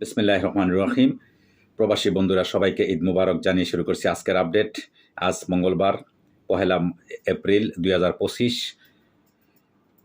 বিসমিল্লাহ রহমান রহিম। প্রবাসী বন্ধুরা, সবাইকে ঈদ মুবারক জানিয়ে শুরু করছি আজকের আপডেট। আজ মঙ্গলবার, পহেলা এপ্রিল দুই হাজার পঁচিশ।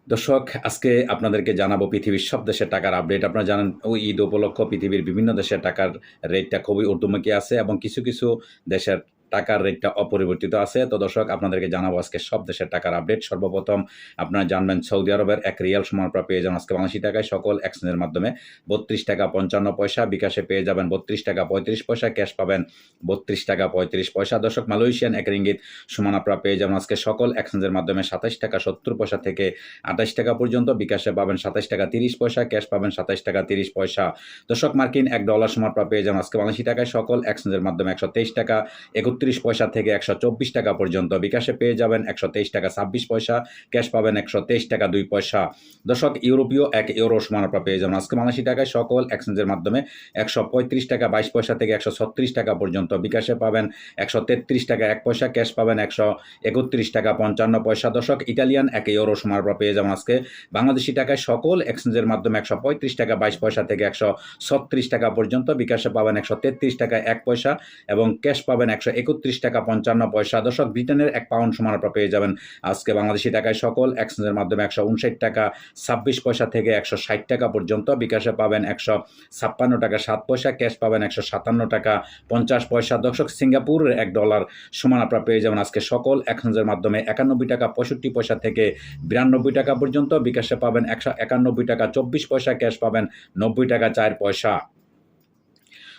দর্শক, আজকে আপনাদেরকে জানাব পৃথিবীর সব দেশের টাকার আপডেট। আপনারা জানেন, ওই ঈদ উপলক্ষ পৃথিবীর বিভিন্ন দেশের টাকার রেটটা খুবই ঊর্ধ্বমুখী আছে এবং কিছু কিছু দেশের টাকার রেটটা অপরিবর্তিত আছে। তো দর্শক, আপনাদেরকে জানাব আজকে সব দেশের টাকার আপডেট। সর্বপ্রথম আপনারা জানবেন সৌদি আরবের এক রিয়াল সমান পেয়ে যাবেন আজকে বাংলাদেশি টাকায়। সকল এক্সচেঞ্জের মাধ্যমে বত্রিশ টাকা পঞ্চান্ন পয়সা, বিকাশে পেয়ে যাবেন বত্রিশ টাকা পঁয়ত্রিশ পয়সা, ক্যাশ পাবেন বত্রিশ টাকা পঁয়ত্রিশ পয়সা। দর্শক, মালয়েশিয়ান এক রিঙ্গিত সমান আপনারা পেয়ে যাবেন আজকে সকল এক্সচেঞ্জের মাধ্যমে সাতাশ টাকা সত্তর পয়সা থেকে আঠাশ টাকা পর্যন্ত। বিকাশে পাবেন সাতাশ টাকা তিরিশ পয়সা, ক্যাশ পাবেন সাতাশ টাকা তিরিশ পয়সা। দর্শক, মার্কিন এক ডলার সমান পেয়ে যাবেন আজকে বাংলাদেশি টাকায়। সকল এক্সচেঞ্জের মাধ্যমে একশো তেইশ টাকা, একত্রিশ পয়সা থেকে একশো চব্বিশ টাকা পর্যন্ত বিকাশে পেয়ে যাবেন একশো তেইশ টাকা ছাব্বিশ পয়সা, ক্যাশ পাবেন একশো তেইশ টাকা দুই পয়সা। দর্শক, ইউরোপীয় এক ইউরো সমান আপনারা পেয়ে যাবেন। আজকে বাংলাদেশি টাকায় সকল এক্সচেঞ্জের মাধ্যমে একশো পঁয়ত্রিশ টাকা, বাইশ পয়সা থেকে একশো ছত্রিশ টাকা পর্যন্ত বিকাশে পাবেন। একশো তেত্রিশ টাকা, এক পয়সা, ক্যাশ পাবেন একশো একত্রিশ টাকা, পঞ্চান্ন পয়সা। দর্শক, ইটালিয়ান এক ইউরো সমান আপনারা পেয়ে যাবেন আজকে বাংলাদেশি টাকায় সকল এক্সচেঞ্জের মাধ্যমে একশো পঁয়ত্রিশ টাকা, বাইশ পয়সা থেকে একশো ছত্রিশ টাকা পর্যন্ত বিকাশে পাবেন। একশো তেত্রিশ টাকা, এক পয়সা এবং ক্যাশ পাবেন একশো এক একত্রিশ টাকা পঞ্চান্ন পয়সা। দর্শক, ব্রিটেনের এক পাউন্ড সমান পেয়ে যাবেন। আজকে বাংলাদেশি টাকায় সকল এক্সচেঞ্জের মাধ্যমে একশো উনষাট টাকা, ছাব্বিশ পয়সা থেকে একশো ষাট টাকা পর্যন্ত। বিকাশে পাবেন একশো ছাপ্পান্ন টাকা, সাত পয়সা। ক্যাশ পাবেন একশো সাতান্ন টাকা, পঞ্চাশ পয়সা। দর্শক, সিঙ্গাপুরের এক ডলার সমান পেয়ে যাবেন আজকে সকল এক্সচেঞ্জের মাধ্যমে। একানব্বই টাকা, পঁয়ষট্টি পয়সা থেকে বিরানব্বই টাকা পর্যন্ত। বিকাশে পাবেন একশো একানব্বই টাকা, চব্বিশ পয়সা। ক্যাশ পাবেন নব্বই টাকা, চার পয়সা।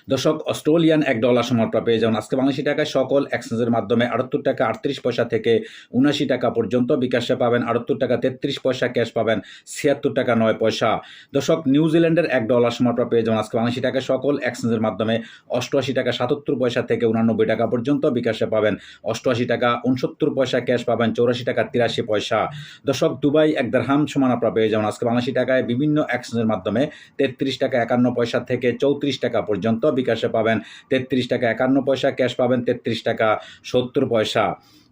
দর্শক, অস্ট্রেলিয়ান এক ডলার সমানটা পেয়ে যাবেন। আজকে বাংলাদেশি টাকায় সকল এক্সচেঞ্জের মাধ্যমে আটাত্তর টাকা আটত্রিশ পয়সা থেকে উনাশি টাকা পর্যন্ত বিকাশে পাবেন। আটাত্তর টাকা তেত্রিশ পয়সা ক্যাশ পাবেন, ছিয়াত্তর টাকা নয় পয়সা। দর্শক নিউজিল্যান্ডের এক ডলার সমানটা পেয়ে যাবেন। আজকে বাংলাদেশি টাকায় সকল এক্সচেঞ্জের মাধ্যমে অষ্টআশি টাকা সাতাত্তর পয়সা থেকে উনানব্বই টাকা পর্যন্ত বিকাশে পাবেন। অষ্টআশি টাকা উনসত্তর পয়সা ক্যাশ পাবেন, চৌরাশি টাকা তিরাশি পয়সা। দর্শক, দুবাই এক দেড়হাম সমান আপনারা পেয়ে যাবেন। আজকে বাংলাদেশি টাকায় বিভিন্ন এক্সচেঞ্জের মাধ্যমে তেত্রিশ টাকা একান্ন পয়সা থেকে চৌত্রিশ টাকা পর্যন্ত বিকাশে পাবেন তেত্রিশ টাকা একান্ন পয়সা, ক্যাশ পাবেন তেত্রিশ টাকা সত্তর পয়সা।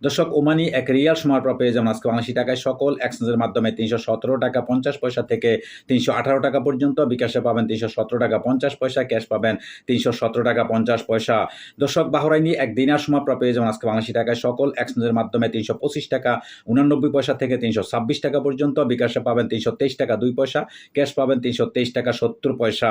দর্শক, ওমানি এক রিয়াল আপনারা পেয়ে যাবেন আজকে বাংলাদেশি টাকায়। সকল এক্সচেঞ্জের মাধ্যমে তিনশো সতেরো টাকা পঞ্চাশ পয়সা থেকে তিনশো আঠারো টাকা পর্যন্ত। বিকাশে পাবেন তিনশো সতেরো টাকা পঞ্চাশ পয়সা, ক্যাশ পাবেন তিনশো সতেরো টাকা পঞ্চাশ পয়সা। দর্শক, বাহরাইনি এক দিনার সময় পেয়ে যাবেন আজকে বাংলাদেশি টাকায়। সকল এক্সচেঞ্জের মাধ্যমে তিনশো পঁচিশ টাকা, উনানব্বই পয়সা থেকে তিনশো ছাব্বিশ টাকা পর্যন্ত। বিকাশে পাবেন তিনশো তেইশ টাকা দুই পয়সা, ক্যাশ পাবেন তিনশো তেইশ টাকা সত্তর পয়সা।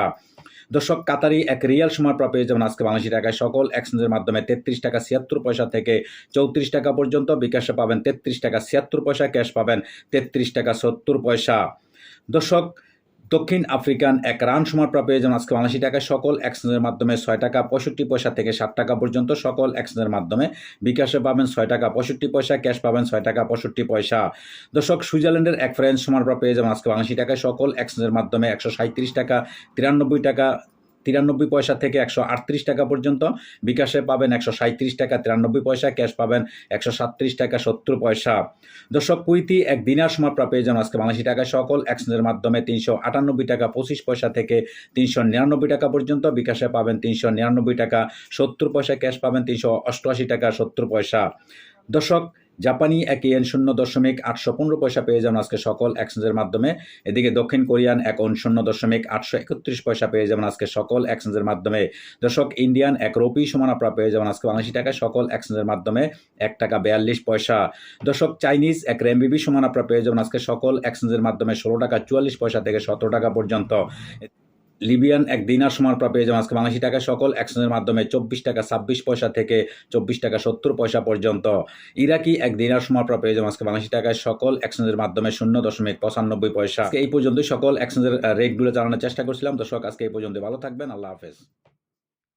দর্শক, কাতারি এক রিয়াল সময় প্রাপ্য যেমন আজকে বাংলাদেশি টাকায়। সকল এক্সচেঞ্জের মাধ্যমে তেত্রিশ টাকা ছিয়াত্তর পয়সা থেকে চৌত্রিশ টাকা পর্যন্ত বিকাশে পাবেন তেত্রিশ টাকা ছিয়াত্তর পয়সা, ক্যাশ পাবেন তেত্রিশ টাকা সত্তর পয়সা। দর্শক দক্ষিণ আফ্রিকান এক রান সমার প্রাপ্য পেয়ে যাবেন আজকে বাংলাদেশি টাকায় সকল এক্সচেঞ্জের মাধ্যমে ছয় টাকা পঁয়ষট্টি পয়সা থেকে ষাট টাকা পর্যন্ত সকল এক্সচেঞ্জের মাধ্যমে বিকাশে পাবেন ছয় টাকা পঁয়ষট্টি পয়সা ক্যাশ পাবেন ছয় টাকা পঁয়ষট্টি পয়সা। দর্শক, সুইজারল্যান্ডের এক ফ্রেন্স সমার প্রাপ্য পেয়ে যাবেন আজকে বাংলাদেশি টাকায় সকল এক্সচেঞ্জের মাধ্যমে একশো টাকা, তিরানব্বই টাকা তিরানব্বই পয়সা থেকে একশো আটত্রিশ টাকা পর্যন্ত। বিকাশে পাবেন একশো টাকা, তিরানব্বই পয়সা। ক্যাশ পাবেন একশো সাতত্রিশ টাকা, সত্তর পয়সা। দর্শক, কুইতি এক দিনার সময় পেয়ে যান আজকে বাংলাদেশি টাকায় সকল এক্সচেঞ্জের মাধ্যমে তিনশো আটানব্বই টাকা, পঁচিশ পয়সা থেকে তিনশো নিরানব্বই টাকা পর্যন্ত। বিকাশে পাবেন তিনশো নিরানব্বই টাকা, সত্তর পয়সা। ক্যাশ পাবেন তিনশো অষ্টআশি টাকা, সত্তর পয়সা। দর্শক জাপানি এক ইয়েন শূন্য দশমিক আটশো পনেরো পয়সা পেয়ে যাবেন আজকে সকল এক্সচেঞ্জের মাধ্যমে। এদিকে দক্ষিণ কোরিয়ান এক শূন্য দশমিক আটশো একত্রিশ পয়সা পেয়ে যাবেন আজকে সকল এক্সচেঞ্জের মাধ্যমে। দর্শক, ইন্ডিয়ান এক রোপি সমান আপনারা পেয়ে যাবেন আজকে বাংলাদেশি টাকায় সকল এক্সচেঞ্জের মাধ্যমে এক টাকা বিয়াল্লিশ পয়সা। দর্শক, চাইনিজ এক রেমবিবি সমান আপনারা পেয়ে যাবেন আজকে সকল এক্সচেঞ্জের মাধ্যমে ষোলো টাকা চুয়াল্লিশ পয়সা থেকে সতেরো টাকা পর্যন্ত। লিবিয়ান এক দিনার সমান প্রাপ্য যেমন আজকে বাংলাদেশি টাকা সকল অ্যাকশনের মাধ্যমে চব্বিশ টাকা, ছাব্বিশ পয়সা থেকে চব্বিশ টাকা, সত্তর পয়সা পর্যন্ত। ইরাকি এক দিনার সমান প্রাপ্য যেমন আজকে বাংলাদেশি টাকায় সকল অ্যাকশনের মাধ্যমে শূন্য দশমিক পঁচানব্বই পয়সা। এই পর্যন্তই। সকল অ্যাকশনের রেটগুলো জানানোর চেষ্টা করছিলাম। দর্শক, আজকে এই পর্যন্ত ভালো থাকবেন। আল্লাহ হাফেজ।